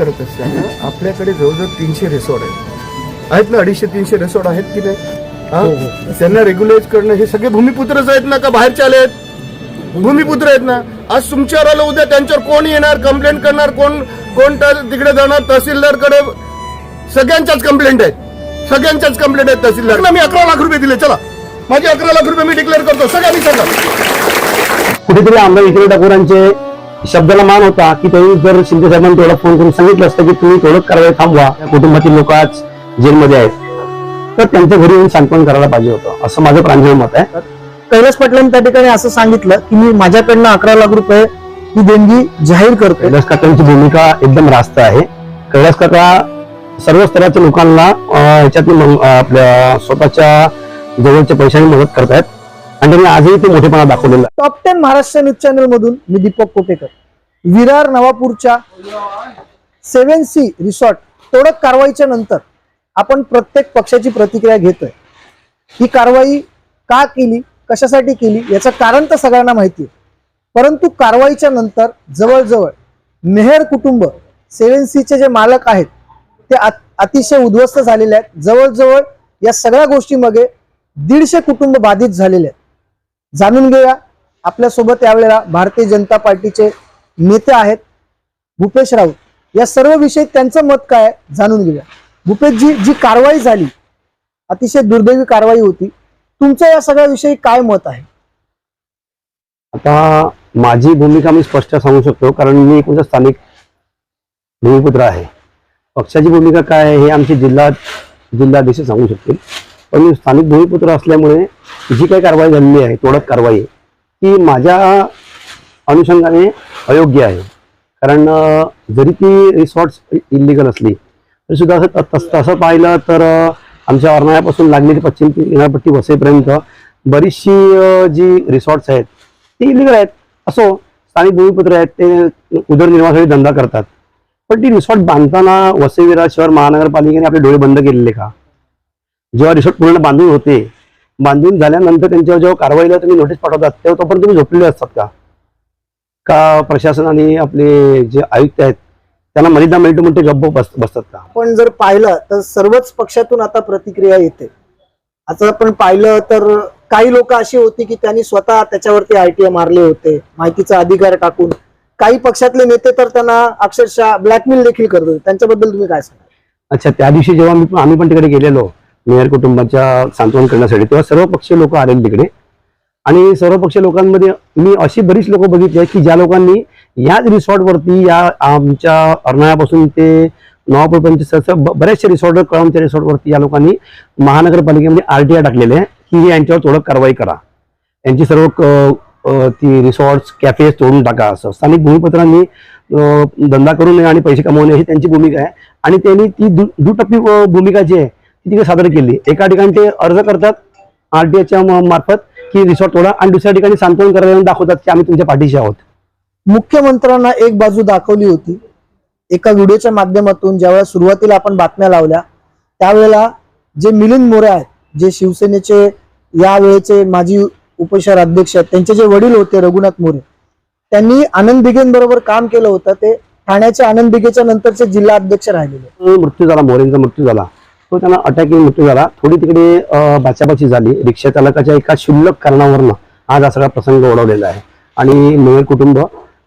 आपल्याकडे जवळजवळ तीनशे रिसॉर्ट आहेत. आहेत ना अडीचशे तीनशे रिसॉर्ट आहेत की नाही? हा? त्यांना रेग्युलाइज करणं हे सगळे भूमिपुत्रच आहेत ना का बाहेरचे आले आहेत? भूमिपुत्र आहेत ना? आज तुमच्यावर आलं उद्या त्यांच्यावर कोण येणार? कंप्लेंट करणार? कोण कोण तिकडे जाणार? तहसीलदारकडे सगळ्यांच्याच कंप्लेंट आहेत. सगळ्यांच्याच कंप्लेंट आहेत तहसीलदार. मी अकरा लाख रुपये दिले चला. माझे अकरा लाख रुपये मी डिक्लेअर करतो. सगळ्यांनी सांगा. कुठेतरी आमदार विक्री ठाकूरांचे शब्दाला मान होता की त्यांनी जर शिंदे साहेबांनी तेवढा फोन करून सांगितलं असतं की तुम्ही थोडं कारवाई थांबवा. या कुटुंबातील लोक आज जेलमध्ये आहेत. तर त्यांच्या घरी येऊन सांत्वन करायला पाहिजे होतं. असं माझं प्रांजळ मत आहे. कैलास पाटलांनी त्या ठिकाणी असं सांगितलं की मी माझ्याकडनं अकरा लाख रुपये ही देणगी जाहीर करतोय. कैलास काकांची भूमिका एकदम रास्त आहे. कैलास काका सर्व स्तराच्या लोकांना अं, आपल्या स्वतःच्या जवळच्या पैशाने मदत करतायत. आणि त्यांनी आजही ते मोठेपणा दाखवलेला top ten Maharashtra news channel मधून मी दीपक कोटेकर. विरार नवापूरच्या सेव्हन सी रिसॉर्ट तोडक कारवाईच्या नंतर आपण प्रत्येक पक्षाची प्रतिक्रिया घेतोय. ही कारवाई का केली कशासाठी केली याचं कारण तर सगळ्यांना माहिती आहे. परंतु कारवाईच्या नंतर जवळजवळ मेहर कुटुंब सेव्हन सीचे जे मालक आहेत ते अतिशय उद्ध्वस्त झालेले आहेत. जवळजवळ या सगळ्या गोष्टीमध्ये दीडशे कुटुंब बाधित झालेले आहेत. जाणून घेऊया. आपल्यासोबत यावेळेला भारतीय जनता पार्टीचे नेते आहेत भूपेश राऊत. या सर्व विषयी त्यांचं मत काय जाणून घेऊया. भूपेशजी जी कारवाई झाली अतिशय दुर्दैवी कारवाई होती. तुमचं या सगळ्या विषयी काय मत आहे? आता माझी भूमिका मी स्पष्ट सांगू शकतो कारण मी एक स्थानिक भूमिपुत्र आहे. पक्षाची भूमिका काय आहे हे आमचे जिल्हा जिल्हाधीश सांगू शकतील. पण मी स्थानिक भूमिपुत्र असल्यामुळे जी काही कारवाई झालेली आहे तोडक कारवाई ती माझ्या अनुषंगाने अयोग्य आहे. कारण जरी ती रिसॉर्ट्स इलिगल असली तरी सुद्धा असं तस- तसं पाहिलं तर आमच्या अर्नाळ्यापासून लागलेली पश्चिम किनारपट्टी वसईपर्यंत बरीचशी जी रिसॉर्ट्स आहेत ती इलिगल आहेत. असो स्थानिक भूमिपुत्र आहेत ते उदरनिर्वाहासाठी धंदा करतात. पण ती रिसॉर्ट बांधताना वसई विरार शहर महानगरपालिकेने आपले डोळे बंद केलेले का? जेव्हा रिसॉर्ट पूर्ण बांधून होते बांधून झाल्यानंतर त्यांच्यावर जेव्हा कारवाईला तुम्ही नोटीस पाठवतात तेव्हा तोपर्यंत तुम्ही झोपलेले असतात का? का प्रशासन आणि आपले जे आयुक्त आहेत त्यांना मर्यादा मिळतो म्हणून ते गप्प बस बसतात का? आपण जर पाहिलं तर सर्वच पक्षातून आता प्रतिक्रिया येते. आता आपण पाहिलं तर काही लोक अशी होती की त्यांनी स्वतः त्याच्यावरती आयटीआय मारले होते माहितीचा अधिकार टाकून. काही पक्षातले नेते तर त्यांना अक्षरशः ब्लॅकमेल देखील करत होते. त्यांच्याबद्दल तुम्ही काय सांगा अच्छा त्या दिवशी जेव्हा मी आम्ही पण तिकडे गेलेलो मेयर कुटुंबाच्या सांत्वन करण्यासाठी. तेव्हा सर्व पक्षीय लोक आले तिकडे. आणि सर्व पक्षीय लोकांमध्ये मी अशी बरीच लोक बघितली आहेत की ज्या लोकांनी याच रिसॉर्टवरती या आमच्या अर्नाळ्यापासून ते नवापूरपर्यंत सहसा बऱ्याचशा रिसॉर्ट कळमच्या रिसॉर्टवरती या लोकांनी महानगरपालिकेमध्ये आर टी आय टाकलेले आहे की यांच्यावर थोडं कारवाई करा. यांची सर्व ती रिसॉर्ट्स कॅफेज तोडून टाका असं. स्थानिक भूमिपत्रांनी धंदा करू नये आणि पैसे कमवणे ही त्यांची भूमिका आहे. आणि त्यांनी ती दु दुटप्पी भूमिका जी आहे ती तिकडे सादर केली? एका ठिकाणी ते अर्ज करतात आरटीआयच्या मार्फत की रिसॉर्ट तोडा आणि दुसऱ्या ठिकाणी सांत्वन करायला दाखवतात की आम्ही तुमच्या पाठीशी आहोत. मुख्यमंत्र्यांना एक बाजू दाखवली होती. एका व्हिडिओच्या माध्यमातून ज्यावेळेला सुरुवातीला आपण बातम्या लावल्या त्यावेळेला जे मिलिंद मोरे आहेत जे शिवसेनेचे यावेळेचे माजी उपशहर अध्यक्ष आहेत त्यांचे जे वडील होते रघुनाथ मोरे त्यांनी आनंद बिगेंबरोबर काम केलं होतं. ते ठाण्याचे आनंद बिगेच्या नंतरचे जिल्हा अध्यक्ष राहिलेले. मृत्यू झाला मोरेंचा मृत्यू झाला. तो त्यांना अटॅक मृत्यू झाला. थोडी तिकडे बाचाबाची झाली. रिक्षा चालकाच्या एका क्षुल्लक कारणावरनं आज हा सगळा प्रसंग ओढवलेला आहे. आणि मेयर कुटुंब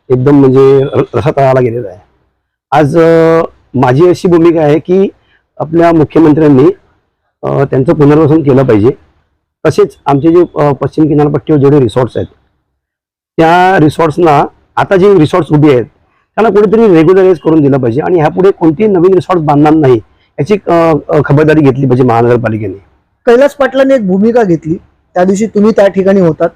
एकदम म्हणजे रसातळाला गेलेलं आहे. आज माझी अशी भूमिका आहे की आपल्या मुख्यमंत्र्यांनी त्यांचं पुनर्वसन केलं पाहिजे. तसेच आमचे जे पश्चिम किनारपट्टीवर जेवढे रिसॉर्ट्स आहेत त्या रिसॉर्ट्सना आता जे रिसॉर्ट्स उभी आहेत त्यांना कुठेतरी रेग्युलराईज करून दिलं पाहिजे. आणि ह्यापुढे कोणतीही नवीन रिसॉर्ट बांधणार नाही याची खबरदारी घेतली पाहिजे महानगरपालिकेने. कैलास पाटलांनी एक भूमिका घेतली. त्या दिवशी तुम्ही त्या ठिकाणी होतात.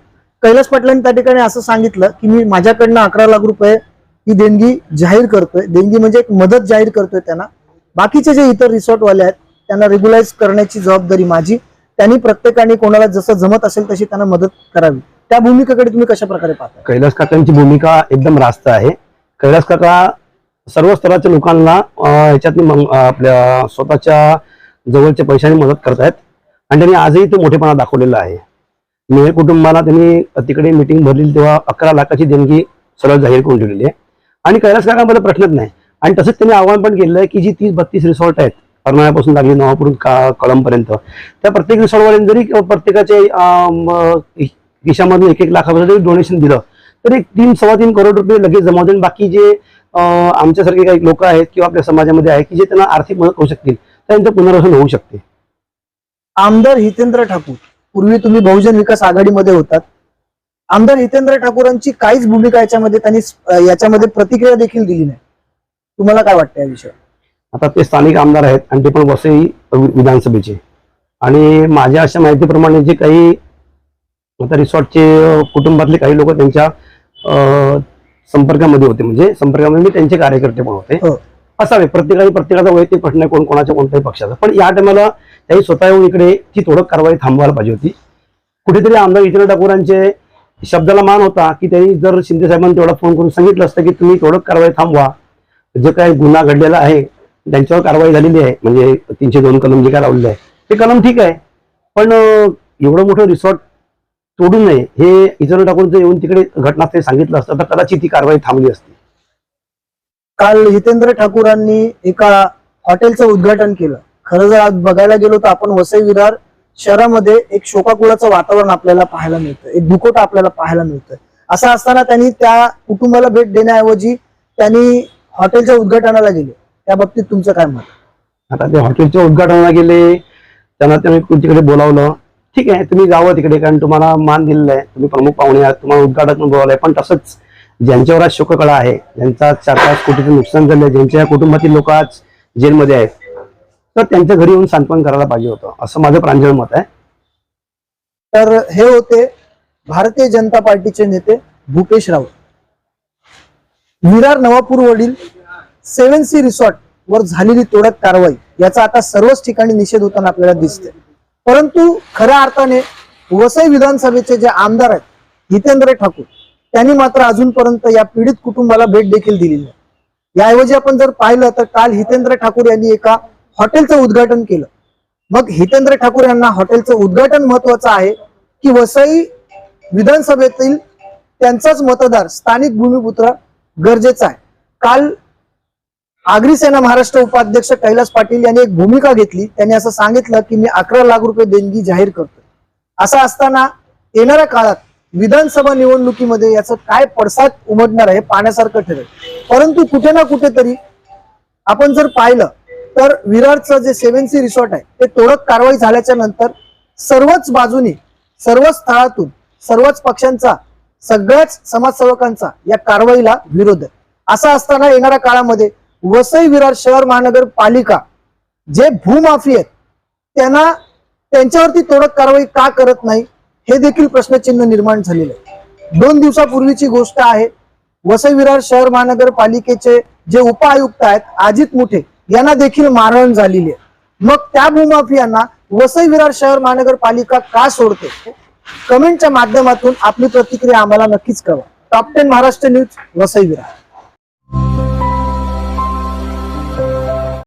कैलास पाटलांनी त्या ठिकाणी असं सांगितलं की मी माझ्याकडनं अकरा लाख रुपये ही देणगी जाहीर करतोय. देणगी म्हणजे एक मदत जाहीर करतोय त्यांना. बाकीचे जे इतर रिसॉर्टवाले आहेत त्यांना रेग्युलाइज करण्याची जबाबदारी माझी. त्यांनी प्रत्येकाने कोणाला जसं जमत असेल तशी त्यांना मदत करावी. त्या भूमिकेकडे तुम्ही कशा प्रकारे पाहता कैलास काकांची भूमिका एकदम रास्त आहे. कैलास काका सर्व स्तराच्या लोकांना अ, मग, आपल्या स्वतःच्या जवळच्या पैशाने मदत करतायत. आणि त्यांनी आजही तो मोठेपणा दाखवलेला आहे. मेहर कुटुंबाला त्यांनी तिकडे मिटिंग भरलेली तेव्हा अकरा लाखाची देणगी सरळ जाहीर करून ठेवलेली आहे. आणि कैलास काकांबद्दल प्रश्नच नाही. आणि तसंच त्यांनी आव्हान पण केलेलं आहे की जी तीस बत्तीस रिसॉर्ट आहेत अर्नाळ्यापासून लागली नवापूरून का कळंबपर्यंत त्या प्रत्येक रिसॉर्टवाल्यांनी जरी प्रत्येकाचे खिशामधून एक एक लाखापर्यंत जरी डोनेशन दिलं तर एक तीन सव्वा तीन करोड रुपये लगेच जमा होतील. बाकी जे आमच्यासारखे काही लोक आहेत किंवा आपल्या समाजामध्ये आहेत की जे त्यांना आर्थिक मदत होऊ शकतील त्यांचं पुनर्वसन होऊ शकते. आमदार हितेंद्र ठाकूर पूर्वी तुम्ही बहुजन विकास आघाडीमध्ये होतात. आमदार हितेंद्र ठाकूरांची काहीच भूमिका याच्यामध्ये त्यांनी याच्यामध्ये प्रतिक्रिया देखील दिली नाही. तुम्हाला काय वाटतं या विषयावर? आता ते स्थानिक आमदार आहेत आणि ते पण वसई विधानसभेचे. आणि माझ्या अशा माहितीप्रमाणे जे काही आता रिसॉर्टचे कुटुंबातले काही लोक त्यांच्या संपर्कामध्ये होते. म्हणजे संपर्कामध्ये म्हणजे त्यांचे कार्यकर्ते पण होते. हो. असावे. प्रत्येकाने प्रत्येकाचा वैयक्तिक प्रश्न आहे कोण कोणाच्या कोणत्याही पक्षाचा. पण या टायमाला त्यांनी स्वतः येऊन इकडे ती थोडं कारवाई थांबवायला पाहिजे होती. कुठेतरी आमदार विजय ठाकूरांचे शब्दाला मान होता की त्यांनी जर शिंदे साहेबांनी तेवढा फोन करून सांगितलं असतं की तुम्ही थोडं कारवाई थांबवा. जे काही गुन्हा घडलेला आहे त्यांच्यावर कारवाई झालेली आहे. म्हणजे तीनशे दोन कलम जे काय लावलेलं आहे ते कलम ठीक आहे. पण एवढं मोठं रिसॉर्ट तोडू नये हे इतर टाकून जर येऊन तिकडे घटनास्थळी सांगितलं असतं तर कदाचित ती कारवाई थांबली असती. काल हितेंद्र ठाकूरांनी एका हॉटेलचं उद्घाटन केलं. खरं जर आज बघायला गेलो तर आपण वसई विरार शहरामध्ये एक शोकाकुळाचं वातावरण आपल्याला पाहायला मिळतं एक दुकोटा आपल्याला पाहायला मिळतं. असं असताना त्यांनी त्या कुटुंबाला भेट देण्याऐवजी त्यांनी हॉटेलच्या उद्घाटनाला गेले. त्या बाबतीत तुमचं काय मत? आता ते हॉटेलच्या उद्घाटनाला गेले त्यांना त्यांनी तिकडे बोलावलं ठीक आहे तुम्ही जावं तिकडे कारण तुम्हाला मान दिलेला आहे. तुम्ही प्रमुख पाहुणे आहात तुम्हाला उद्घाटक आहे पण तसंच ज्यांच्यावर आज शोककळा आहे ज्यांचा चार पाच कोटीचं नुकसान झालंय ज्यांच्या कुटुंबातील लोक आज जेलमध्ये आहेत तर त्यांच्या घरी येऊन सांत्वन करायला पाहिजे होतं. असं माझं प्रांजळ मत आहे. तर हे होते भारतीय जनता पार्टीचे नेते भूपेश राऊत. विरार नवापूर वडील सेव्हन सी रिसॉर्ट वर झालेली तोडक कारवाई याचा आता सर्वच ठिकाणी निषेध होताना आपल्याला दिसते परंतु खऱ्या अर्थाने वसई विधानसभेचे जे आमदार आहेत हितेंद्र ठाकूर त्यांनी मात्र अजूनपर्यंत या पीडित कुटुंबाला भेट देखील दिली नाही. याऐवजी आपण जर पाहिलं तर काल हितेंद्र ठाकूर यांनी एका हॉटेलचं उद्घाटन केलं. मग हितेंद्र ठाकूर यांना हॉटेलचं उद्घाटन महत्वाचं आहे की वसई विधानसभेतील त्यांचाच मतदार स्थानिक भूमिपुत्र गरजेचा आहे. काल आगरी सेना महाराष्ट्र उपाध्यक्ष कैलास पाटील यांनी एक भूमिका घेतली. त्यांनी असं सांगितलं की मी अकरा लाख रुपये देणगी जाहीर करतो असं असताना येणाऱ्या काळात विधानसभा निवडणुकीमध्ये याचं काय पडसाद उमटणार आहे हे पाहण्यासारखं ठरेल. परंतु कुठे ना कुठेतरी आपण जर पाहिलं तर विरारचं जे सेव्हन सी रिसॉर्ट आहे ते तोडक कारवाई झाल्याच्यानंतर सर्वच बाजूनी सर्वच स्थळातून सर्वच पक्षांचा सगळ्याच समाजसेवकांचा या कारवाईला विरोध आहे. असं असताना येणाऱ्या काळामध्ये वसई विरार शहर महानगरपालिका जे भूमाफी आहेत त्यांना त्यांच्यावरती तोडक कारवाई का करत नाही हे देखील प्रश्नचिन्ह निर्माण झालेलं आहे. दोन दिवसापूर्वीची गोष्ट आहे वसई विरार शहर महानगरपालिकेचे जे उपआयुक्त आहेत अजित मुठे यांना देखील मारहाण झालेली आहे. मग त्या भूमाफियांना वसई विरार शहर महानगरपालिका का सोडते? कमेंटच्या माध्यमातून आपली प्रतिक्रिया आम्हाला नक्कीच कळवा. Top ten Maharashtra news Vasai Virar.